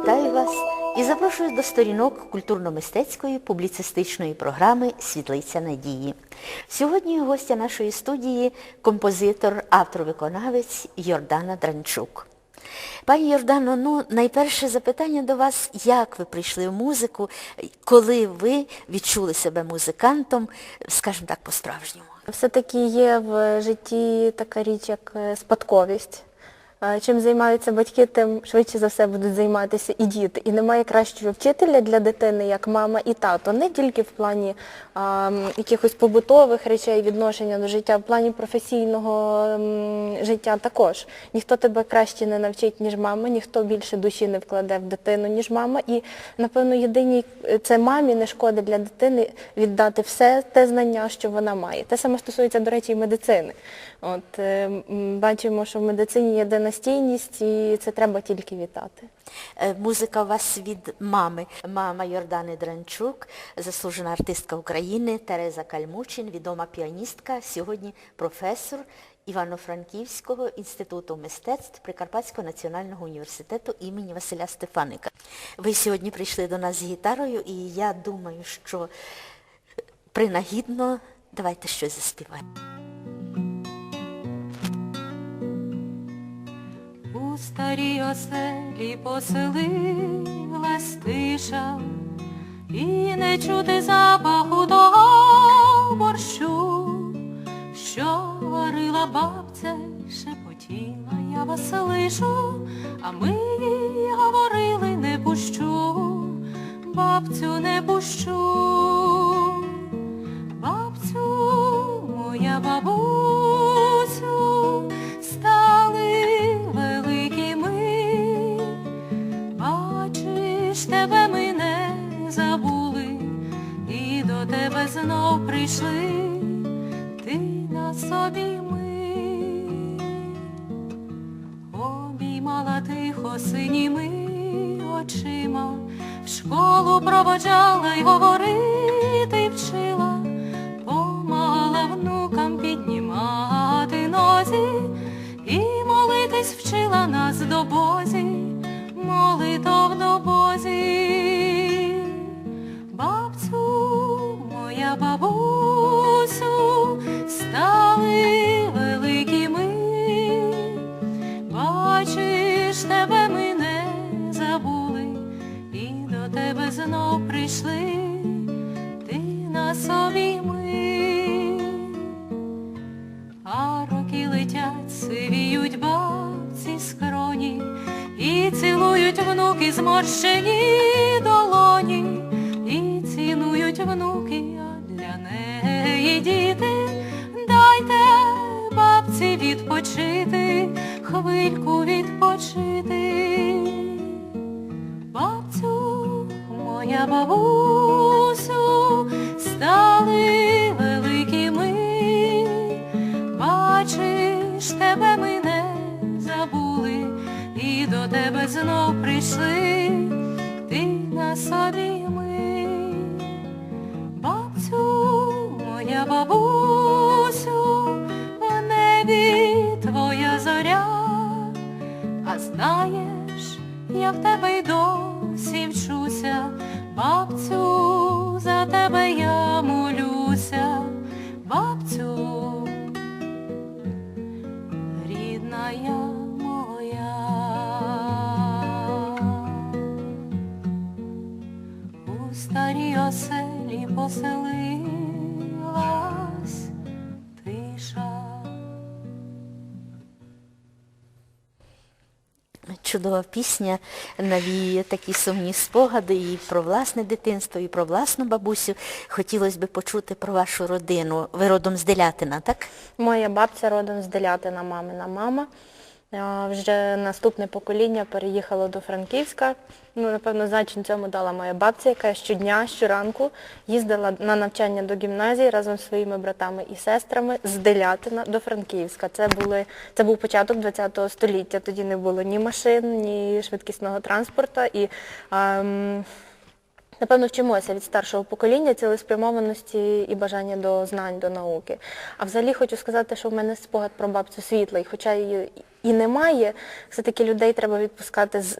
вітаю вас і запрошую до сторінок культурно-мистецької публіцистичної програми Світлиця надії. Сьогодні гостя нашої студії композитор, автор-виконавець Йордана Дранчук. Пані Йордано, ну найперше запитання до вас, як ви прийшли в музику, коли ви відчули себе музикантом, скажімо так, по-справжньому? Все-таки є в житті така річ, як е, спадковість. Чим займаються батьки, тим швидше за все будуть займатися і діти. І немає кращого вчителя для дитини, як мама і тато. Не тільки в плані а, якихось побутових речей, відношення до життя, в плані професійного м, життя також. Ніхто тебе краще не навчить, ніж мама, ніхто більше душі не вкладе в дитину, ніж мама. І, напевно, єдині е, це мамі не шкода для дитини віддати все те знання, що вона має. Те саме стосується, до речі, і медицини. От е, бачимо, що в медицині є династійність, і це треба тільки вітати. Е, Музика у вас від мами. Мама Йордани Дранчук, заслужена артистка України, Тереза Кальмучин, відома піаністка, сьогодні професор Івано-Франківського інституту мистецтв Прикарпатського національного університету імені Василя Стефаника. Ви сьогодні прийшли до нас з гітарою, і я думаю, що принагідно давайте щось заспіваємо. Старій оселі поселилась тиша, і не чути запаху того борщу, що варила бабця, й шепотіла. Я вас лишу, а ми їй говорили не пущу, бабцю 声音。Бабцю, моя бабусю, в небі твоя зоря, а знаєш, я в тебе й досі вчуся, бабцю, за тебе я оселі поселилась тиша. Чудова пісня навіює такі сумні спогади і про власне дитинство, і про власну бабусю. Хотілося б почути про вашу родину. Ви родом з Делятина, так? Моя бабця родом з Делятина, мамина мама. Вже наступне покоління переїхало до Франківська. Ну, напевно, значень цьому дала моя бабця, яка щодня, щоранку їздила на навчання до гімназії разом зі своїми братами і сестрами з Делятина до Франківська. Це, були, це був початок ХХ століття. Тоді не було ні машин, ні швидкісного транспорту. І, ем, Напевно, вчимося від старшого покоління цілеспрямованості і бажання до знань, до науки. А взагалі хочу сказати, що в мене спогад про бабцю світлий, хоча і і немає, все-таки людей треба відпускати з,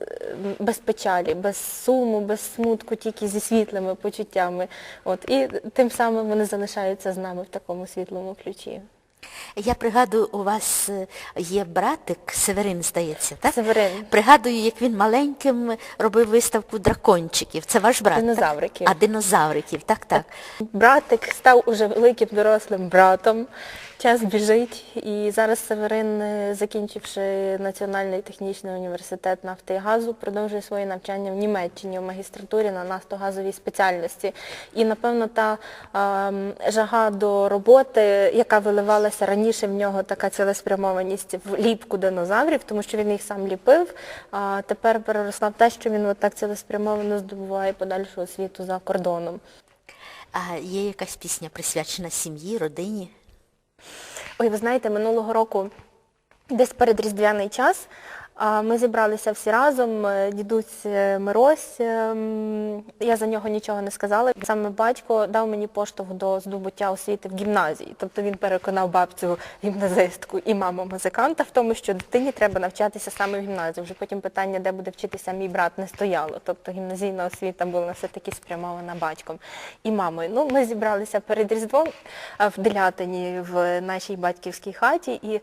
без печалі, без суму, без смутку, тільки зі світлими почуттями. От, і тим самим вони залишаються з нами в такому світлому ключі. Я пригадую, у вас е, є братик Северин, здається, так? Северин. Пригадую, як він маленьким робив виставку дракончиків. Це ваш брат? так? Динозавриків. А динозавриків, так, так. Братик став уже великим дорослим братом. Час біжить, і зараз Северин, е, закінчивши Національний технічний університет нафти і газу, продовжує своє навчання в Німеччині в магістратурі на нафтогазовій спеціальності. І, напевно, та ем, жага до роботи, яка виливалася раніше в нього, така цілеспрямованість в ліпку динозаврів, тому що він їх сам ліпив, а тепер переросла в те, що він отак цілеспрямовано здобуває подальшу освіту за кордоном. А є якась пісня присвячена сім'ї, родині? Ой, ви знаєте, минулого року, десь перед Різдвяний час, ми зібралися всі разом, е, дідусь е, Мирось, ем, я за нього нічого не сказала. Саме батько дав мені поштовх до здобуття освіти в гімназії. Тобто він переконав бабцю гімназистку і маму музиканта в тому, що дитині треба навчатися саме в гімназії. Вже потім питання, де буде вчитися мій брат, не стояло. Тобто гімназійна освіта була все-таки спрямована батьком і мамою. Ну, ми зібралися перед Різдвом в Делятині в нашій батьківській хаті, і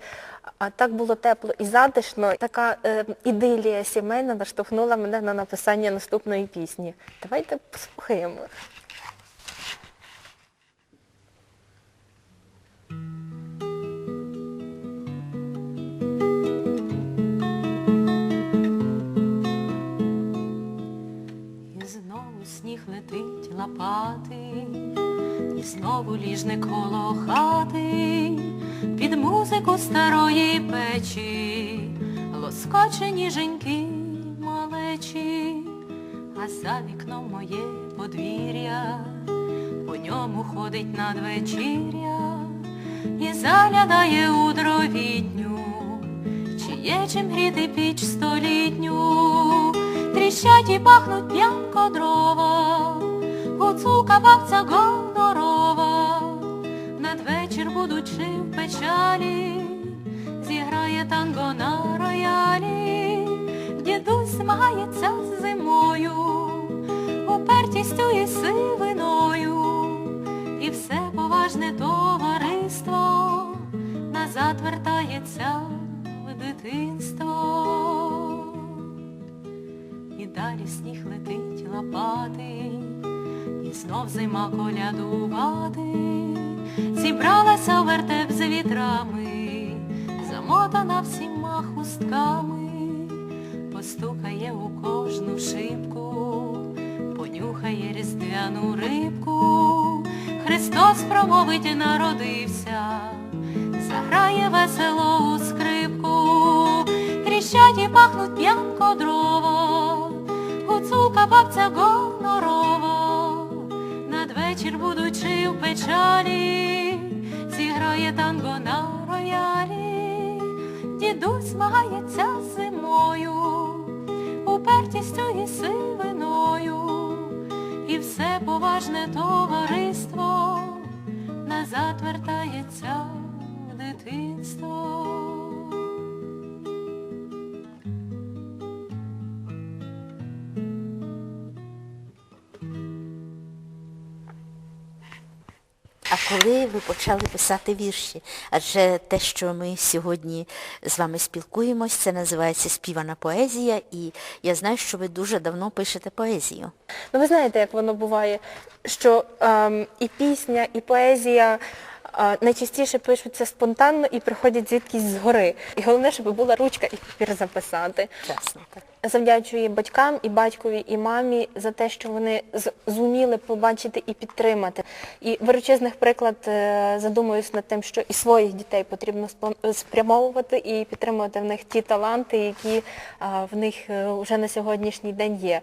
а, так було тепло і затишно. Така е, ідилія сімейна наштовхнула мене на написання наступної пісні. Давайте послухаємо. І знову сніг летить лопати, і знову ліжник коло хати, під музику старої печі, лоскоче ніженьки малечі, а за вікном моє подвір'я, по ньому ходить надвечір'я і заглядає у дровітню, чи є чим гріти піч столітню, тріщать і пахнуть п'янко дрова, гуцулка бабця гондорова, надвечір будучи в печалі, зіграє танго на роялі, дідусь змагається з зимою, упертістю і сивиною, і все поважне товариство назад вертається в дитинство. І далі сніг летить лопати, і знов зима колядувати, зібралася вертеп з вітрами, замотана всіма хустками, постукає у кожну шибку, понюхає різдвяну рибку, Христос промовить народився, заграє весело у скрипку, тріщать і пахнуть п'янко дрова, гуцулка бабця гонорова, надвечір будучи в печалі, зіграє танго на роялі, дідусь змагається зимою, упертістю і сивиною, і все поважне товариство назад вертається в дитинство. Коли ви почали писати вірші? Адже те, що ми сьогодні з вами спілкуємось, це називається співана поезія, і я знаю, що ви дуже давно пишете поезію. Ну ви знаєте, як воно буває, що ем, і пісня, і поезія е, найчастіше пишуться спонтанно і приходять звідкись згори. І головне, щоб була ручка і папір записати. Чесно, так. Завдячую батькам, і батькові, і мамі за те, що вони зуміли побачити і підтримати. І величезних приклад е, задумуюсь над тим, що і своїх дітей потрібно спрямовувати і підтримувати в них ті таланти, які в них е, вже на сьогоднішній день є.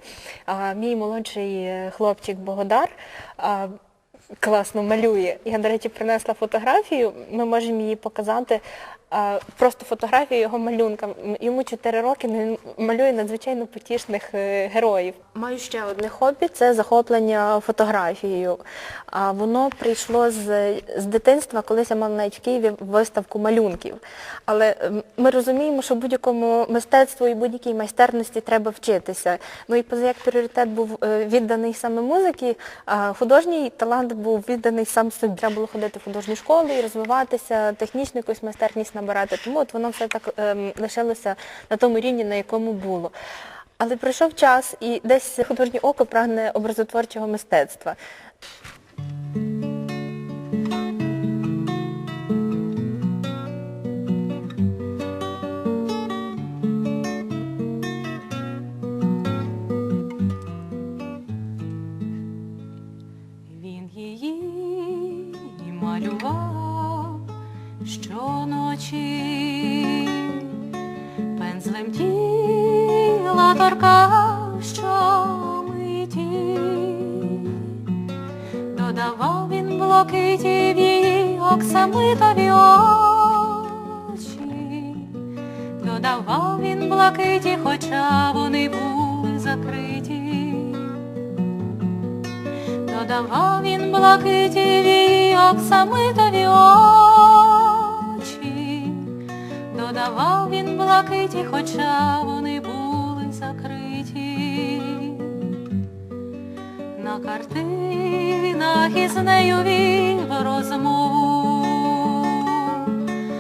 Мій молодший е, хлопчик Богодар класно малює. Я, до речі, принесла фотографію, ми можемо її показати. Просто фотографію його малюнка. Йому 4 роки, він малює надзвичайно потішних е, героїв. Маю ще одне хобі це захоплення фотографією. Воно прийшло з, з дитинства, колись я мала навіть в Києві виставку малюнків. Але ми розуміємо, що будь-якому мистецтву і будь-якій майстерності треба вчитися. Ну і поза як пріоритет був е, відданий саме музиці, художній талант був відданий сам собі. Треба було ходити в художню школу і розвиватися, технічну якусь майстерність набирати. Тому от воно все так ем, лишилося на тому рівні, на якому було. Але пройшов час і десь художнє око прагне образотворчого мистецтва. Він її малював щоночі, пензлем тіла торкав щомиті, додавав він блакиті в її оксамитові очі, додавав він блакиті, хоча вони були закриті. Додавав він блакитіві оксамитові очі, додавав він блакиті, хоча вони були закриті. На картинах із нею вів розмову,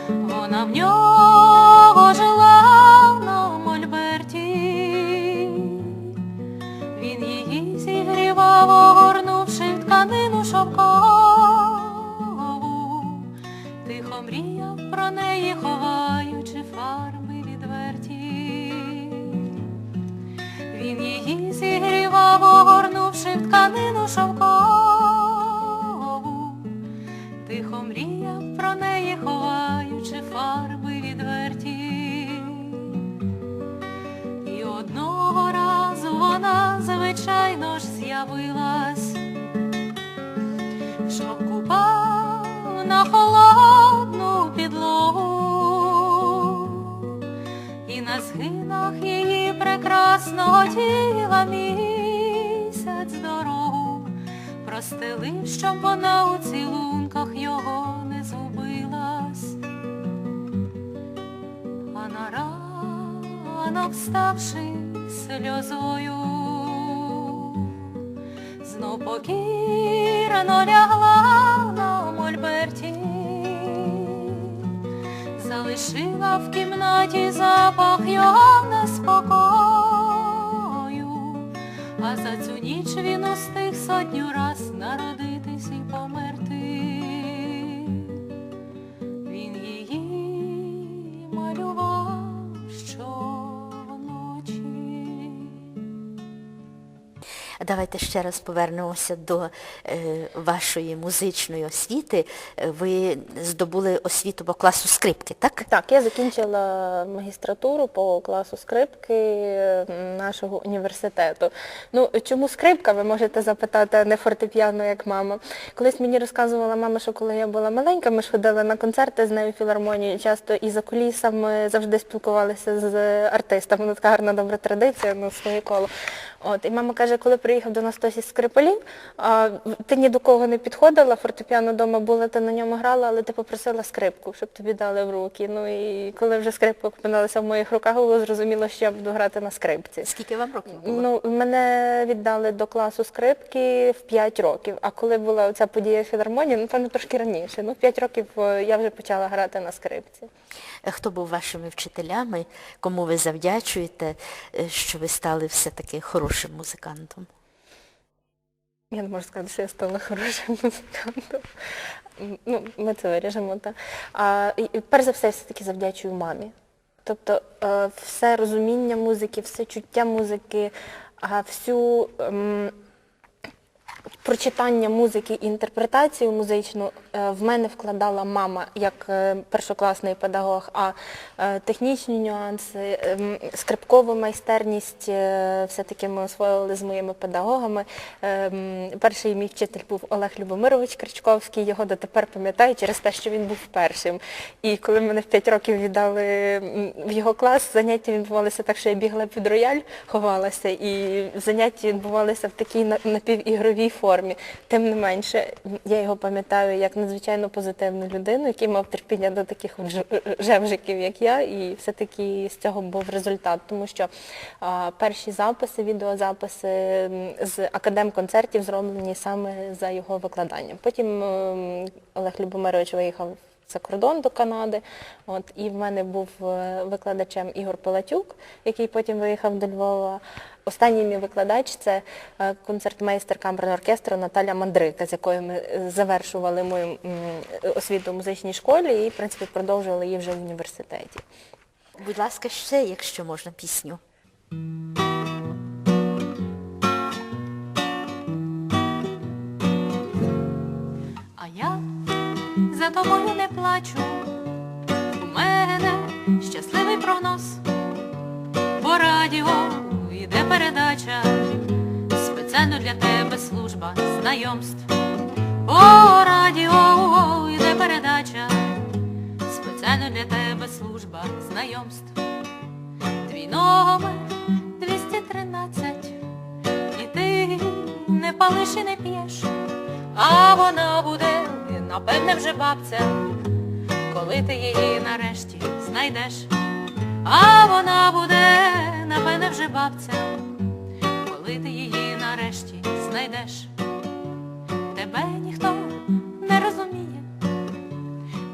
вона в нього огорнувши в тканину шовкову, тихо мріяв про неї, ховаючи фарби відверті. І одного разу вона, звичайно ж, з'явилась, щоб купав на холодну підлогу, і на згинах її прекрасного тіла місяць простелив, щоб вона у цілунках його не згубилась. А на ранок вставши сльозою, знов покірно лягла на мольберті, залишила в кімнаті запах його неспокою, а за цю ніч він устиг сотню раз народитись Давайте ще раз повернемося до е, вашої музичної освіти. Е, Ви здобули освіту по класу скрипки, так? Так, я закінчила магістратуру по класу скрипки нашого університету. Ну, чому скрипка, ви можете запитати, а не фортепіано, як мама. Колись мені розказувала мама, що коли я була маленька, ми ж ходили на концерти з нею філармонії, часто і за кулісами завжди спілкувалися з артистами. Ну, така гарна добра традиція, ну, своє коло. От, і мама каже, коли приїхав до нас хтось із скрипалів, а, ти ні до кого не підходила, фортепіано вдома було, ти на ньому грала, але ти попросила скрипку, щоб тобі дали в руки. Ну і коли вже скрипка опинилася в моїх руках, було зрозуміло, що я буду грати на скрипці. Скільки вам років було? Ну, мене віддали до класу скрипки в 5 років, а коли була ця подія в філармонії, ну, певно, трошки раніше. Ну, в 5 років е, я вже почала грати на скрипці. Е, Хто був вашими вчителями, кому ви завдячуєте, е, що ви стали все-таки хорошим музикантом? Я не можу сказати, що я стала хорошим музикантом. Ну, ми це виріжемо, так. А, і, перш за все, я все-таки завдячую мамі. Тобто е, все розуміння музики, все чуття музики, всю ем, прочитання музики і інтерпретацію музичну е, в мене вкладала мама як е, першокласний педагог, а е, технічні нюанси, ем, скрипкову майстерність е, все-таки ми освоювали з моїми педагогами. Ем, Перший мій вчитель був Олег Любомирович Кричковський, його дотепер пам'ятаю через те, що він був першим. І коли мене в 5 років віддали в його клас, заняття відбувалися так, що я бігла під рояль, ховалася, і заняття відбувалися в такій напівігровій формі. Тим не менше, я його пам'ятаю як надзвичайно позитивну людину, який мав терпіння до таких жевжиків, як я, і все-таки з цього був результат, тому що а, перші записи, відеозаписи з академ-концертів зроблені саме за його викладанням. Потім Олег Любомирович виїхав за кордон до Канади. От, і в мене був е, викладачем Ігор Палатюк, який потім виїхав до Львова. Останній мій викладач це е, концертмейстер камерного оркестру Наталя Мандрика, з якою ми е, завершували мою освіту в музичній школі і, в принципі, продовжували її вже в університеті. Будь ласка, ще, якщо можна, пісню. За тобою не плачу, у мене щасливий прогноз. По радіо йде передача, спеціально для тебе служба знайомств. По радіо йде передача, спеціально для тебе служба знайомств. Твій номер 213, і ти не палиш і не п'єш. А вона буде, напевне, вже бабця, коли ти її нарешті знайдеш. А вона буде, напевне, вже бабця, коли ти її нарешті знайдеш. Тебе ніхто не розуміє,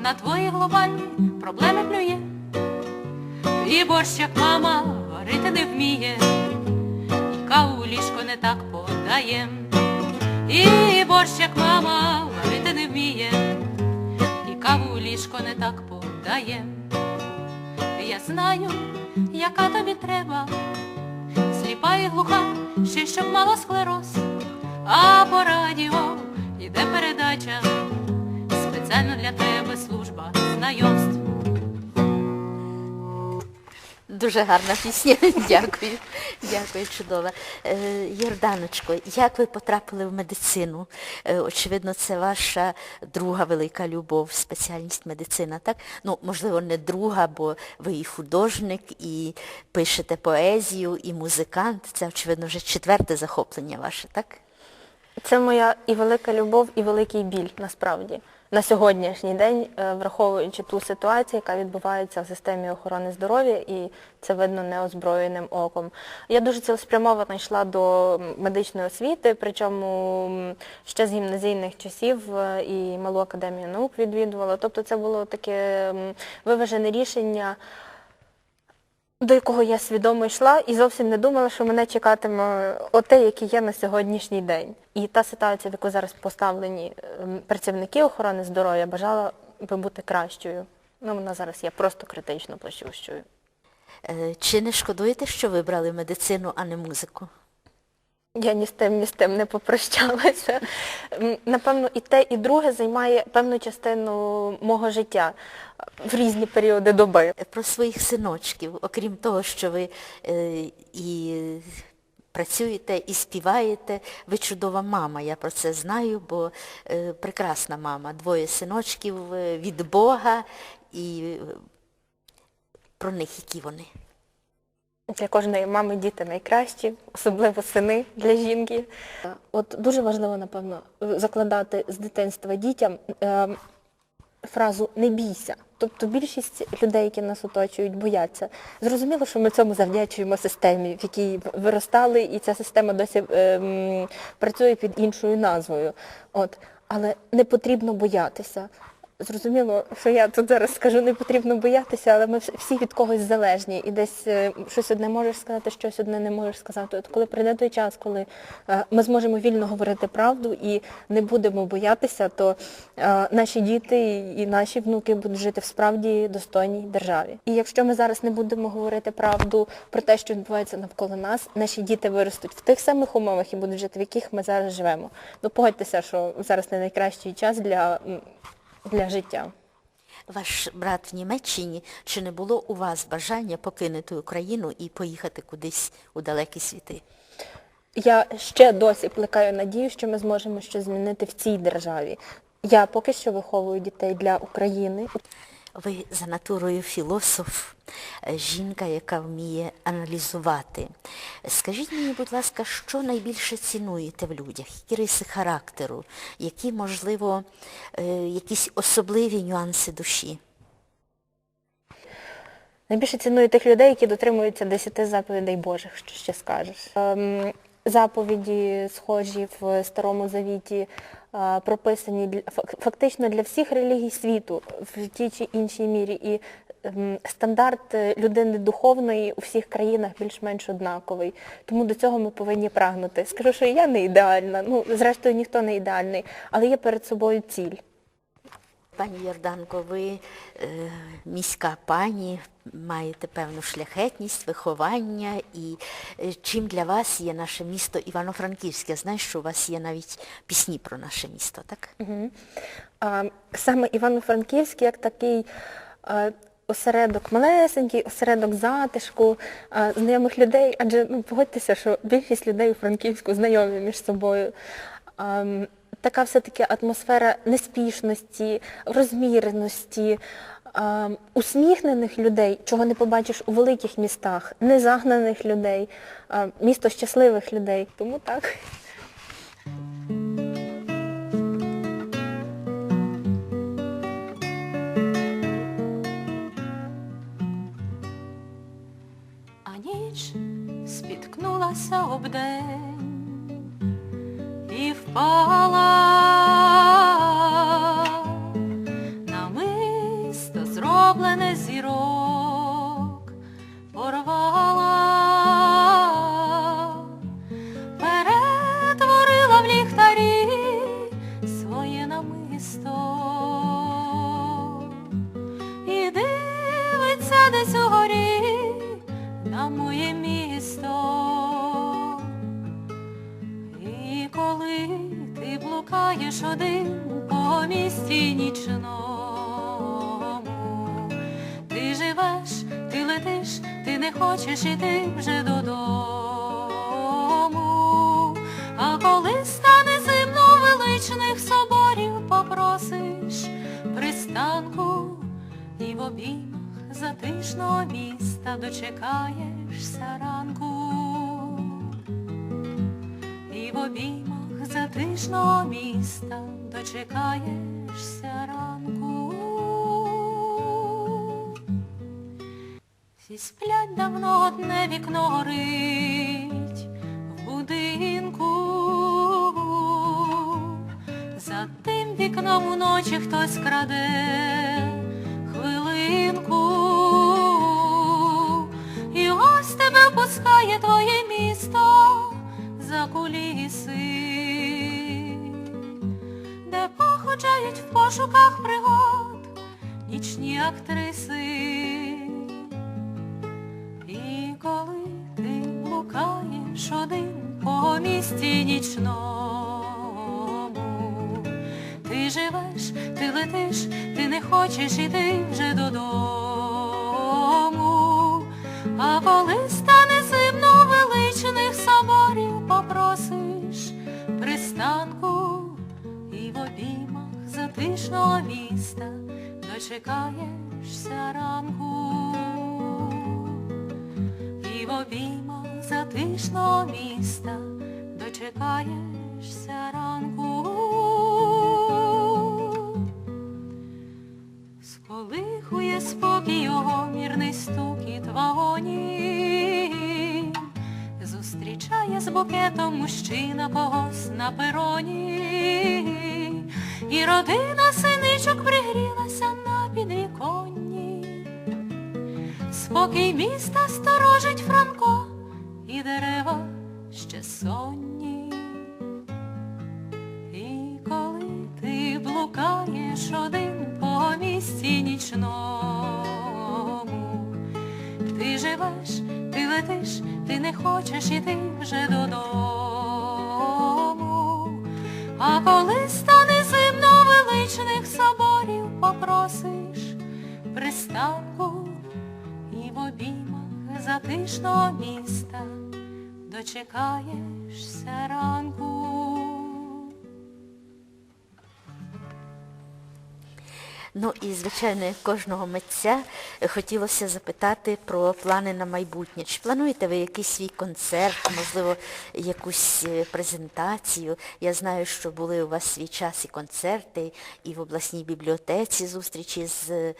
на твої глобальні проблеми плює. І борщ, як мама, варити не вміє, і каву ліжко не так подає. І борщ, як мама, варити не вміє, і каву ліжко не так подає. Я знаю, яка тобі треба, сліпа і глуха, ще щоб мала склероз, а по радіо йде передача, спеціально для тебе служба знайомств. Дуже гарна пісня. Дякую. Дякую, чудова. Е, Йорданочко, як ви потрапили в медицину? Е, Очевидно, це ваша друга велика любов, спеціальність медицина, так? Ну, можливо, не друга, бо ви і художник, і пишете поезію, і музикант. Це, очевидно, вже четверте захоплення ваше, так? Це моя і велика любов, і великий біль насправді. На сьогоднішній день, е, враховуючи ту ситуацію, яка відбувається в системі охорони здоров'я, і це видно неозброєним оком. Я дуже цілеспрямовано йшла до медичної освіти, причому ще з гімназійних часів е, і Малу академію наук відвідувала. Тобто це було таке виважене рішення до якого я свідомо йшла і зовсім не думала, що мене чекатиме оте, яке є на сьогоднішній день. І та ситуація, в яку зараз поставлені ем, працівники охорони здоров'я, бажала би бути кращою. Ну, вона зараз є просто критично плачущою. Е, Чи не шкодуєте, що вибрали медицину, а не музику? Я ні з тим, ні з тим не попрощалася. Напевно, і те, і друге займає певну частину мого життя в різні періоди доби. Про своїх синочків, окрім того, що ви е, і працюєте, і співаєте, ви чудова мама, я про це знаю, бо е, прекрасна мама, двоє синочків е, від Бога, і е, про них які вони. Для кожної мами діти найкращі, особливо сини для жінки. От дуже важливо, напевно, закладати з дитинства дітям е, фразу не бійся. Тобто більшість людей, які нас оточують, бояться. Зрозуміло, що ми цьому завдячуємо системі, в якій виростали, і ця система досі е, працює під іншою назвою. От. Але не потрібно боятися. Зрозуміло, що я тут зараз скажу, не потрібно боятися, але ми всі від когось залежні. І десь е, щось одне можеш сказати, щось одне не можеш сказати. От коли прийде той час, коли е, ми зможемо вільно говорити правду і не будемо боятися, то е, наші діти і наші внуки будуть жити в справді достойній державі. І якщо ми зараз не будемо говорити правду про те, що відбувається навколо нас, наші діти виростуть в тих самих умовах і будуть жити, в яких ми зараз живемо. Ну погодьтеся, що зараз не найкращий час для для життя. Ваш брат в Німеччині, чи не було у вас бажання покинути Україну і поїхати кудись у далекі світи? Я ще досі плекаю надію, що ми зможемо щось змінити в цій державі. Я поки що виховую дітей для України. Ви за натурою філософ, е, жінка, яка вміє аналізувати. Скажіть мені, будь ласка, що найбільше цінуєте в людях? Які риси характеру, які, можливо, е, якісь особливі нюанси душі? Найбільше ціную тих людей, які дотримуються десяти заповідей Божих, що ще скажеш. Заповіді схожі в Старому Завіті, е, прописані фактично для всіх релігій світу в тій чи іншій мірі. І ем, стандарт е, людини духовної у всіх країнах більш-менш однаковий. Тому до цього ми повинні прагнути. Скажу, що я не ідеальна, ну, зрештою, ніхто не ідеальний, але є перед собою ціль. Пані Йорданко, ви е, міська пані, маєте певну шляхетність, виховання. І е, чим для вас є наше місто Івано-Франківське? Знаю, що у вас є навіть пісні про наше місто, так? Мгм. А, Саме Івано-Франківськ як такий а, осередок малесенький, осередок затишку, а, знайомих людей, адже ну, погодьтеся, що більшість людей у Франківську знайомі між собою. А, м, Така все-таки атмосфера неспішності, розміреності, а, усміхнених людей, чого не побачиш у великих містах, незагнаних людей, а, місто щасливих людей. Тому так. а ніч спіткнулася об день і впала міста дочекаєшся ранку. Всі сплять давно одне вікно горить в будинку. За тим вікном уночі хтось краде хвилинку. І ось тебе пускає твоє місто за куліси, де в пошуках пригод нічні актриси. І коли ти блукаєш один по місті нічному, ти живеш, ти летиш, ти не хочеш іти вже додому. А коли затишного міста дочекаєшся ранку. І в обіймах затишного міста дочекаєшся ранку. Сколихує спокій його мірний стукіт вагонів, зустрічає з букетом мужчина когось на пероні, і родина синичок пригрілася на підвіконні. Спокій міста сторожить Франко, і дерева ще сонні. І коли ти блукаєш один по місті нічному, ти живеш, ти летиш, ти не хочеш іти вже додому. А коли величних соборів, попросиш пристанку і в обіймах затишного міста дочекаєшся ранку. Ну і, звичайно, кожного митця е, хотілося запитати про плани на майбутнє. Чи плануєте ви якийсь свій концерт, можливо, якусь е, презентацію? Я знаю, що були у вас свій час і концерти, і в обласній бібліотеці зустрічі з е,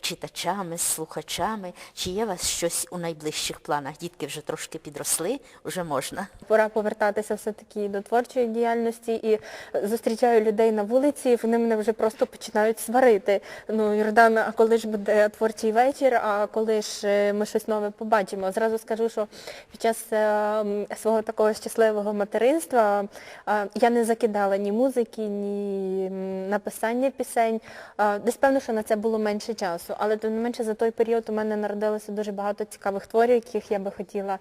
читачами, з слухачами. Чи є у вас щось у найближчих планах? Дітки вже трошки підросли, вже можна. Пора повертатися все-таки до творчої діяльності і зустрічаю людей на вулиці, і вони мене вже просто починають сварити. Ну, Йордан, а коли ж буде творчий вечір, а коли ж е, ми щось нове побачимо? Зразу скажу, що під час е, свого такого щасливого материнства я не закидала ні музики, ні написання пісень. Десь певно, що на це було менше часу, але тим не менше за той період у мене народилося дуже багато цікавих творів, яких я би хотіла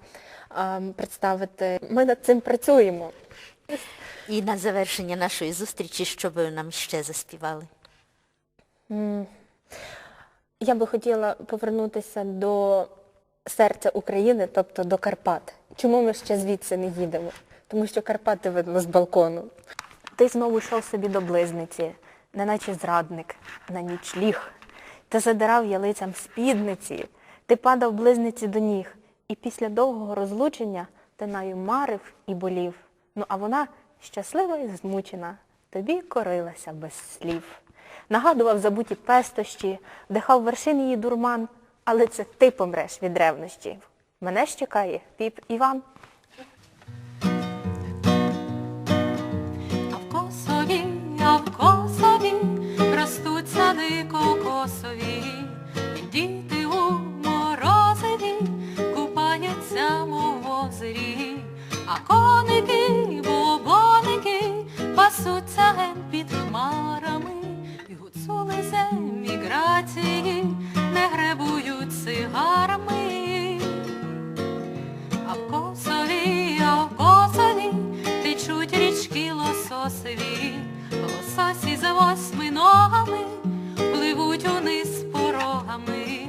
представити. Ми над цим працюємо. І на завершення нашої зустрічі, що ви нам ще заспівали? Я би хотіла повернутися до серця України, тобто до Карпат. Чому ми ще звідси не їдемо? Тому що Карпати видно з балкону. Ти знову йшов собі до близниці, неначе зрадник, на ніч ліг. Ти задирав ялицям спідниці, ти падав близниці до ніг. І після довгого розлучення ти нею марив і болів. Ну а вона, щаслива і змучена, тобі корилася без слів. Нагадував забуті пестощі, вдихав вершин її дурман, але це ти помреш від ревнощі. Мене ж чекає піп Іван. А в косові, а в косові ростуть сади кокосові, діти у морозиві купаються, в озері, а коники, бобоники пасуться ген під хмарами, і гуцули міграції не гребують сигарами. А в косові, а в косові течуть річки лососові, лососі за восьми ногами пливуть униз порогами,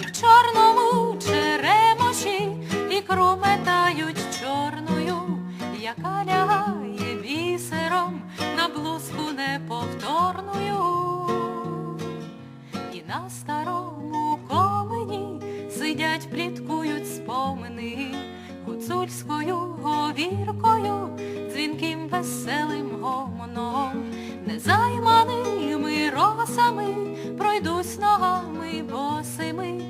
і в чорному черемоші ікру метають чорною, яка лягає бісером на блузку неповторною. На старому комені сидять, пліткують спомини. Гуцульською говіркою, дзвінким веселим гомоном, незайманими росами пройдусь ногами босими,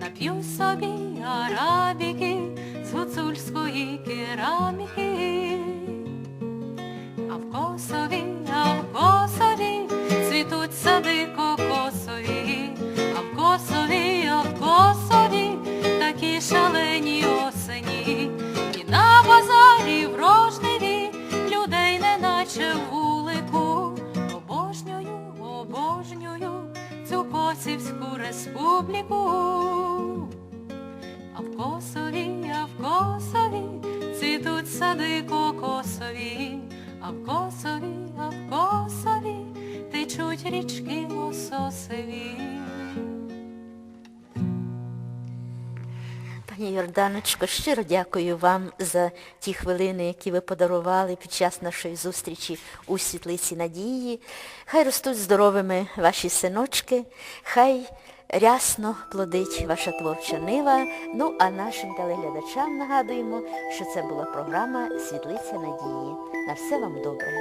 нап'ю собі арабіки з гуцульської кераміки. А в косові, а в косові цвітуть сади кокосові, косові, а в косові такі шалені осені, і на базарі в рожневі людей неначе в вулику. Обожнюю, обожнюю цю косівську республіку. А в косові, а в косові цвітуть сади кокосові, а в косові, а в косові течуть річки лососеві. Пані Йорданочко, щиро дякую вам за ті хвилини, які ви подарували під час нашої зустрічі у світлиці Надії. Хай ростуть здоровими ваші синочки, хай рясно плодить ваша творча нива. Ну, а нашим телеглядачам нагадуємо, що це була програма Світлиця Надії. На все вам добре.